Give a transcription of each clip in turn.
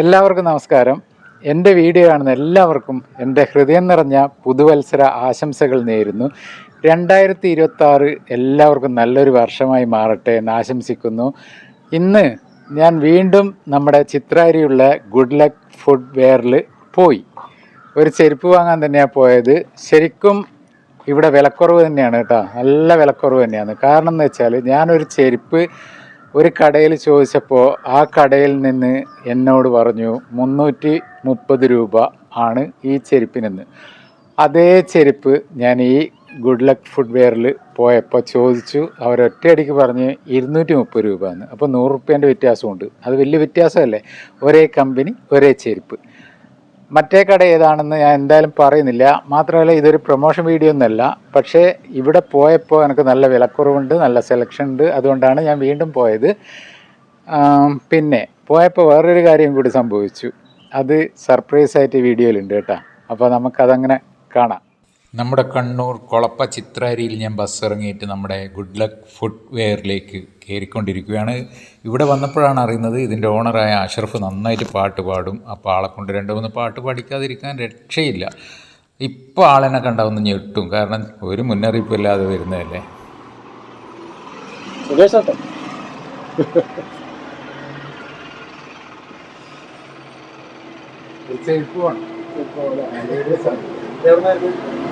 എല്ലാവർക്കും നമസ്കാരം. എന്റെ വീഡിയോ കാണുന്ന എല്ലാവർക്കും എന്റെ ഹൃദയം നിറഞ്ഞ പുതുവത്സര ആശംസകൾ നേരുന്നു. രണ്ടായിരത്തി ഇരുപത്തി എല്ലാവർക്കും നല്ലൊരു വർഷമായി മാറട്ടെ എന്ന് ആശംസിക്കുന്നു. ഇന്ന് ഞാൻ വീണ്ടും നമ്മുടെ ചിത്രാരിയുള്ള ഗുഡ് ലക്ക് ഫുഡ് വെയറിൽ പോയി. ഒരു ചെരുപ്പ് വാങ്ങാൻ തന്നെയാണ് പോയത്. ശരിക്കും ഇവിടെ വിലക്കുറവ് തന്നെയാണ് കേട്ടോ. നല്ല വിലക്കുറവ് തന്നെയാണ്. കാരണം എന്ന് വെച്ചാൽ ഞാനൊരു ചെരുപ്പ് ഒരു കടയിൽ ചോദിച്ചപ്പോൾ ആ കടയിൽ നിന്ന് എന്നോട് പറഞ്ഞു മുന്നൂറ്റി മുപ്പത് രൂപ ആണ് ഈ ചെരുപ്പിനെന്ന്. അതേ ചെരുപ്പ് ഞാൻ ഈ ഗുഡ് ലക്ക് ഫുഡ് വെയറിൽ പോയപ്പോൾ ചോദിച്ചു. അവരൊറ്റയടിക്ക് പറഞ്ഞ് ഇരുന്നൂറ്റി മുപ്പത് രൂപ എന്ന് അപ്പോൾ നൂറ് റുപ്യേന്റെ വ്യത്യാസമുണ്ട്. അത് വലിയ വ്യത്യാസമല്ലേ? ഒരേ കമ്പനി ഒരേ ചെരുപ്പ്. മറ്റേ കട ഏതാണെന്ന് ഞാൻ എന്തായാലും പറയുന്നില്ല. മാത്രമല്ല ഇതൊരു പ്രൊമോഷൻ വീഡിയോ ഒന്നല്ല. പക്ഷേ ഇവിടെ പോയപ്പോൾ എനിക്ക് നല്ല വിലക്കുറവുണ്ട് നല്ല സെലക്ഷൻ ഉണ്ട്. അതുകൊണ്ടാണ് ഞാൻ വീണ്ടും പോയത്. പിന്നെ പോയപ്പോൾ വേറൊരു കാര്യം കൂടി സംഭവിച്ചു. അത് സർപ്രൈസ് ആയിട്ട് വീഡിയോയിലുണ്ട് കേട്ടോ. അപ്പോൾ നമുക്കതങ്ങനെ കാണാം. നമ്മുടെ കണ്ണൂർ കൊളപ്പ ചിത്രാരിയിൽ ഞാൻ ബസ് ഇറങ്ങിയിട്ട് നമ്മുടെ ഗുഡ് ലക്ക് ഫുഡ് വെയറിലേക്ക് കയറിക്കൊണ്ടിരിക്കുകയാണ്. ഇവിടെ വന്നപ്പോഴാണ് അറിയുന്നത് ഇതിന്റെ ഓണറായ അഷറഫ് നന്നായിട്ട് പാട്ട് പാടും. അപ്പോൾ ആളെ കൊണ്ട് രണ്ട് മൂന്ന് പാട്ട് പഠിക്കാതിരിക്കാൻ രക്ഷയില്ല. ഇപ്പോൾ ആളെന്നെ കണ്ടാവുന്ന ഞെട്ടും. കാരണം ഒരു മുന്നറിയിപ്പില്ലാതെ വരുന്നതല്ലേ? സുരേഷാട്ടോ എവിടുന്നായിരുന്നു?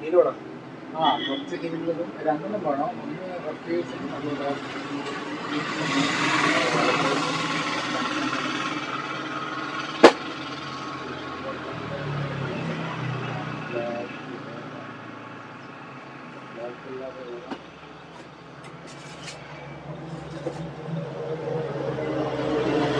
ഹീരോടാ ആ കുറച്ച് കിലുള്ളതും രണ്ടെണ്ണം വേണം. ഒന്ന് വർക്കേഴ്സും അതുപോലെ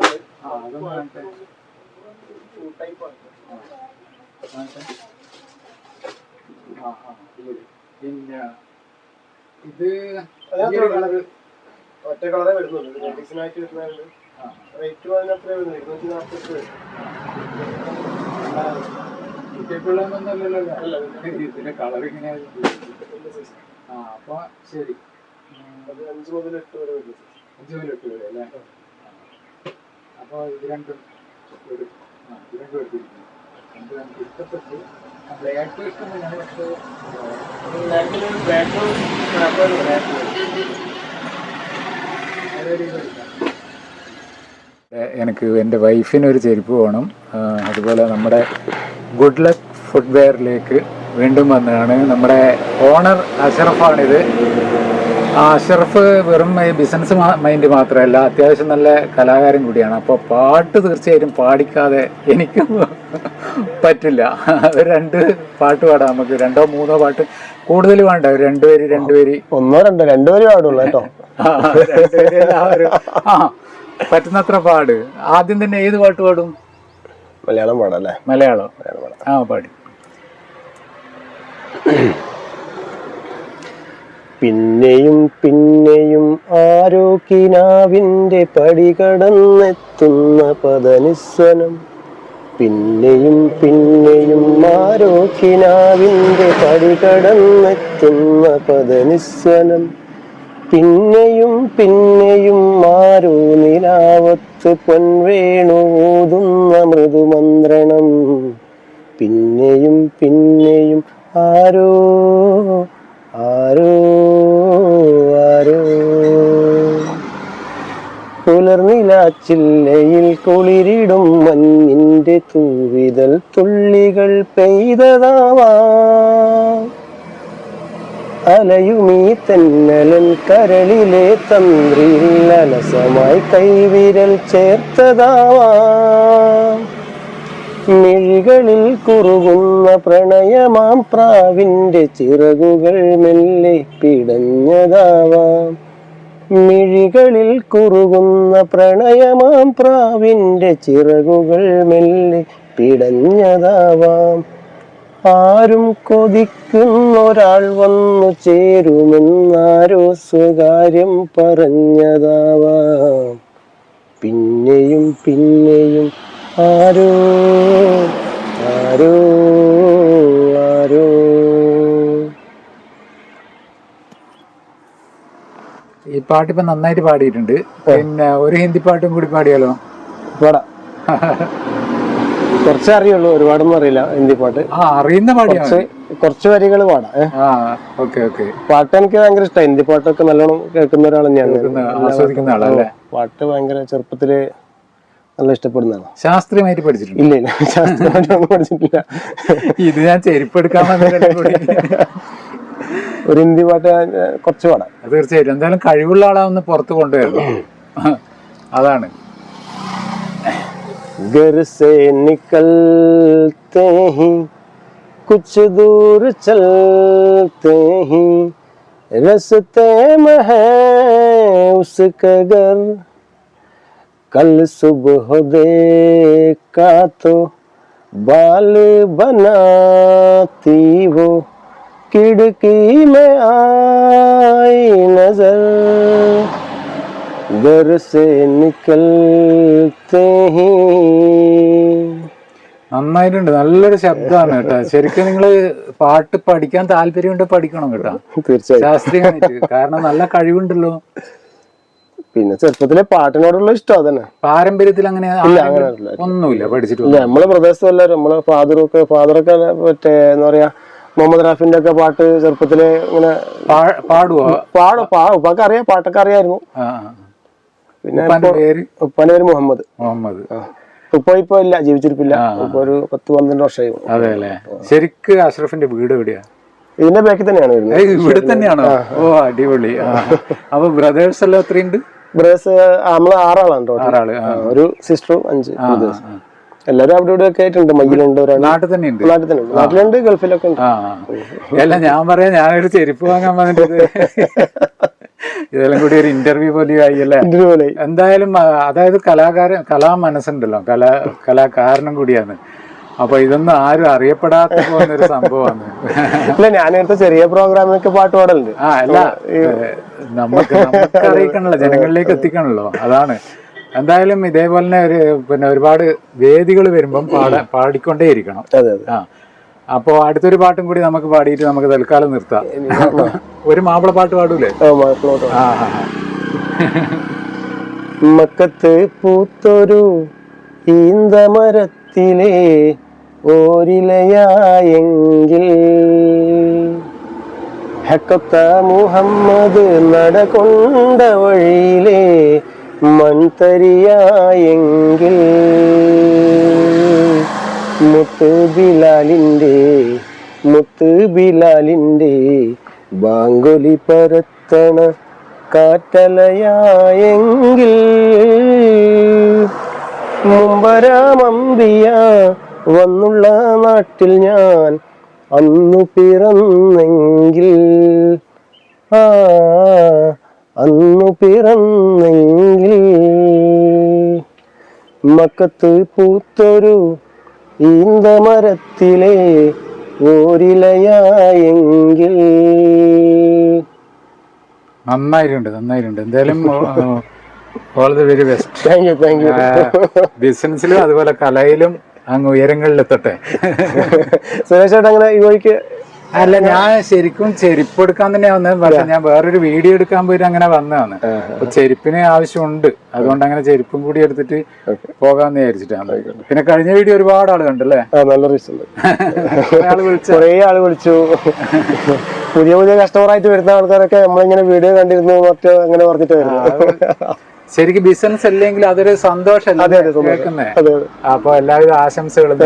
ആണ് ആ, അതൊന്ന്. ടൈപ്പ് ആണ് ആ, ആ, ഇത്. പിന്നെ ഇത് ഒറ്റ കളറേ വരുന്നുള്ളൂ ലേഡീസിനായിട്ട് വരുന്നുണ്ട് ആ, റേറ്റ് അതിന് അത്രേ വരുന്നത് ഇരുന്നൂറ്റി നാൽപ്പത്തി വരും ആ, അല്ല, ഇതിന്റെ കളർ ഇങ്ങനെ ആ അപ്പൊ ശരി അത് അഞ്ച് മുതൽ എട്ട് വരെ വരുന്നു അഞ്ച് എട്ട് വരെ അല്ലേ അപ്പോൾ ഇത് രണ്ടും എനിക്ക് എന്റെ വൈഫിനൊരു ചെരുപ്പ് വേണം. അതുപോലെ നമ്മുടെ ഗുഡ് ലക്ക് ഫുട്വെയറിലേക്ക് വീണ്ടും വന്നതാണ്. നമ്മുടെ ഓണർ അഷറഫാണിത്. അഷറഫ് വെറും ബിസിനസ് മൈൻഡ് മാത്രമല്ല അത്യാവശ്യം നല്ല കലാകാരൻ കൂടിയാണ്. അപ്പോൾ പാട്ട് തീർച്ചയായിട്ടും പാടിക്കാതെ എനിക്ക് പറ്റില്ല. രണ്ട് പാട്ട് പാടാം നമുക്ക്. രണ്ടോ മൂന്നോ പാട്ട് കൂടുതൽ വേണ്ട. രണ്ടുപേര് രണ്ടുപേര് ഒന്നോ രണ്ടോ രണ്ടുപേര് പാടുള്ളൂ കേട്ടോ. ആ, പറ്റുന്നത്ര പാട്. ആദ്യം തന്നെ ഏത് പാട്ട് പാടും? മലയാളം പാടല്ലേ മലയാളം. മലയാളം ആ പാടി. പിന്നെയും പിന്നെയും ആരോഗ്യനാവിന്റെ പടി കടന്നെത്തുന്ന പദനിസ്വനം പിന്നെയും പിന്നെയും ആരോഗ്യനാവിന്റെ പടി കടന്നെത്തുന്ന പദനിസ്വനം പിന്നെയും പിന്നെയും ആരോ നിലാവത്ത് പൊൻവേണൂതുന്ന മൃദുമന്ത്രണം. പിന്നെയും പിന്നെയും ആരോ ആരോ ആരോ പുലർനിലാച്ചില്ലയിൽ കുളിരിടും മഞ്ഞിന്റെ തൂവിതൽ തുള്ളികൾ പെയ്തതാവാ. അലയുമീ തെന്നലൻ കരളിലെ തന്ത്രിയിൽ അലസമായി കൈവിരൽ ചേർത്തതാവാ. മിഴികളിൽ കുറുകുന്ന പ്രണയമാം പ്രാവിന്റെ ചിറകുകൾ മെല്ലെ പിടഞ്ഞതാവാം. മിഴികളിൽ കുറുകുന്ന പ്രണയമാം പ്രാവിന്റെ ചിറകുകൾ മെല്ലെ പിടഞ്ഞതാവാം. ആരും കൊതിക്കുന്നൊരാൾ വന്നു ചേരുമെന്നാരോ സ്വകാര്യം പറഞ്ഞതാവാം. പിന്നെയും പിന്നെയും ആരോ ആരോ പാട്ട് ഇപ്പൊ നന്നായിട്ട് പാടിയിട്ടുണ്ട്. പിന്നെ ഒരു ഹിന്ദി പാട്ടും കൂടി പാടിയാലോ? പാടാ. കുറച്ചേ അറിയുള്ളൂ ഒരുപാടൊന്നും അറിയില്ല ഹിന്ദി പാട്ട്. ആ അറിയുന്ന പാടിയാ കുറച്ച് വരികൾ പാടാം. Okay okay. പാട്ട് എനിക്ക് ഭയങ്കര ഇഷ്ടം. ഹിന്ദി പാട്ടൊക്കെ നല്ലോണം കേൾക്കുന്ന ഒരാളാണ് ഞാൻ. ആസ്വദിക്കുന്ന ആളല്ലേ? പാട്ട് ഭയങ്കര ചെറുപ്പത്തിൽ നല്ല ഇഷ്ടപ്പെടുന്നതാണ് ശാസ്ത്രീയമായിട്ട് പഠിച്ചിട്ടുണ്ട്? ഇല്ല ഇല്ല. ശാസ്ത്രമായിട്ടൊന്നും പഠിച്ചിട്ടില്ല. ഇത് ഞാൻ ചെരുപ്പെടുക്കാൻ ഒരു ഹിന്ദി പാട്ട് ഞാൻ, ഏ, കുറച്ച് പാടാം തീർച്ചയായിട്ടും എന്തായാലും കഴിവുള്ള ആളാവുന്ന പുറത്ത് കൊണ്ടുവരണം അതാണ് घर से निकलते ही कुछ दूर चलते ही रस्ते में है उसका घर कल सुबह देखा तो बाल बनाती वो खिड़की में आई नजर घर से निकलते ही നന്നായിട്ടുണ്ട് നല്ലൊരു ശബ്ദമാണ് കേട്ടോ ശരിക്കും നിങ്ങൾ പാട്ട് പഠിക്കാൻ താല്പര്യമുണ്ട് പഠിക്കണം കേട്ടോ തീർച്ചയായും ശാസ്ത്രീയമായിട്ട് കാരണം നല്ല കഴിവുണ്ടല്ലോ പിന്നെ ചെറുപ്പത്തിലെ പാട്ടിനോടുള്ള ഇഷ്ടം അതന്നെ പാരമ്പര്യത്തിൽ അങ്ങനെ ഇല്ല ആരെങ്കിലും അങ്ങനെയല്ല ഒന്നുമില്ല പഠിച്ചിട്ട് ഇല്ല നമ്മളെ പ്രദേശത്തും എല്ലാവരും നമ്മളെ ഫാദറൊക്കെ ഫാദറൊക്കെ മറ്റേ എന്താ പറയാ മുഹമ്മദ് റാഫിന്റെ ഒക്കെ പാട്ട് ചെറുപ്പത്തിലെ ഇങ്ങനെ പാടുവോ? പാടും ഉപ്പാക്ക് അറിയാം പാട്ടൊക്കെ അറിയായിരുന്നു. പിന്നെ ഉപ്പാന്റെ പേര്? മുഹമ്മദ്. മുഹമ്മദ്. ഉപ്പ ഇപ്പൊ ഇല്ല ജീവിച്ചിരിപ്പില്ല. ഇപ്പൊ ഒരു പത്ത് പന്ത്രണ്ട് വർഷമായി. അതെ അല്ലേ ശരിക്ക് അഷ്റഫിന്റെ വീട് എവിടെയാ? ഇതിന്റെ ബാക്കി തന്നെയാണ് വരുന്നത്. ഇവിടെ തന്നെയാണോ? ഓ അടിപൊളി. അപ്പൊ ബ്രദേഴ്സ് എല്ലാം എത്രയുണ്ട്? ബ്രദേഴ്സ് നമ്മൾ ആറാളാണ് ടോട്ടൽ. ഒരു സിസ്റ്ററും അഞ്ച് ബ്രദേഴ്സ് ആ. എല്ലാവരും അവിടെ ഇവിടെ ഒക്കെ ആയിട്ടുണ്ട് മയ്യിലുണ്ട് നാട്ടിൽ തന്നെ ഉണ്ട് നാട്ടിൽ തന്നെ നാട്ടിലുണ്ട് ഗൾഫിലൊക്കെ ഉണ്ട്. അല്ല ഞാൻ പറയാം ഞാനൊരു ചെരുപ്പ് വാങ്ങാൻ വന്നിട്ട് ഇതെല്ലാം കൂടി ഒരു ഇന്റർവ്യൂ പോലെ ആയി അല്ലേ? പോലെ എന്തായാലും അതായത് കലാകാരൻ കലാ മനസ്സുണ്ടല്ലോ കലാ കലാകാരനും കൂടിയാണ്. അപ്പൊ ഇതൊന്നും ആരും അറിയപ്പെടാത്ത പോകുന്നൊരു സംഭവമാണ്. അല്ല ഞാൻ നേരത്തെ ചെറിയ പ്രോഗ്രാമിനൊക്കെ പാട്ട് പാടലുണ്ട്. ആ അല്ല നമുക്ക് നമുക്ക് അറിയിക്കണല്ലോ ജനങ്ങളിലേക്ക് എത്തിക്കണല്ലോ അതാണ്. എന്തായാലും ഇതേപോലെ തന്നെ ഒരു പിന്നെ ഒരുപാട് വേദികൾ വരുമ്പം പാടാ പാടിക്കൊണ്ടേ ഇരിക്കണം അതെ അതെ. ആ. അപ്പോ അടുത്തൊരു പാട്ടും കൂടി നമുക്ക് പാടിയിട്ട് നമുക്ക് തൽക്കാലം നിർത്താം. ഒരു മാപ്പിള പാട്ട് പാടൂലേ? ആ. മക്കത്ത് പൂത്തൊരു ഈന്തമരത്തിലെ ഓരിലയായെങ്കിൽ ഹക്കത്ത മുഹമ്മദ് നടകൊണ്ട വഴിയിലെ മൺതരിയായെങ്കിൽ മുത്ത് ബിലാലിന്റെ മുത്ത് ബിലാലിന്റെ ബാങ്കൊലി പരത്തണ കാറ്റലയായെങ്കിൽ മുമ്പരാമമ്പിയ വന്നുള്ള നാട്ടിൽ ഞാൻ അന്നു പിറന്നെങ്കിൽ. ആ അന്നു പിറന്നെങ്കിൽ മക്കത്ത് പൂത്തൊരു ഈന്തമരത്തിലെ ഓരിലയായെങ്കിൽ. നന്നായിട്ടുണ്ട് നന്നായിട്ടുണ്ട്. എന്തായാലും all the very best. Thank you thank you ബിസിനസ്സിലും അതുപോലെ കലയിലും അങ്ങ് ഉയരങ്ങളിലെത്തട്ടെ. സുരേഷ് ചേട്ടാ അങ്ങനെ ഈ വഴിക്ക് അല്ല ഞാൻ ശരിക്കും ചെരുപ്പ് എടുക്കാൻ തന്നെ വന്നത് പക്ഷെ ഞാൻ വേറൊരു വീഡിയോ എടുക്കാൻ പോയിട്ട് അങ്ങനെ വന്നതാണ്. അപ്പൊ ചെരുപ്പിന് ആവശ്യമുണ്ട്. അതുകൊണ്ട് അങ്ങനെ ചെരുപ്പും കൂടി എടുത്തിട്ട് പോകാന്ന് വിചാരിച്ചിട്ടാണ്. പിന്നെ കഴിഞ്ഞ വീഡിയോ ഒരുപാട് ആൾ കണ്ടല്ലേ നല്ല റീസൺ ആൾ വിളിച്ച? കുറേ ആൾ വിളിച്ചു. പുതിയ പുതിയ കസ്റ്റമർ ആയിട്ട് വരുന്ന ആൾക്കാരൊക്കെ നമ്മളിങ്ങനെ വീഡിയോ കണ്ടിരുന്നു മറ്റോ അങ്ങനെ പറഞ്ഞിട്ട് വരുന്നു. ശരിക്കും ബിസിനസ് അല്ലെങ്കിൽ അതൊരു സന്തോഷമല്ലേ? സന്തോഷം. കേൾക്കുന്നേ? അപ്പൊ എല്ലാവിധ ആശംസകളും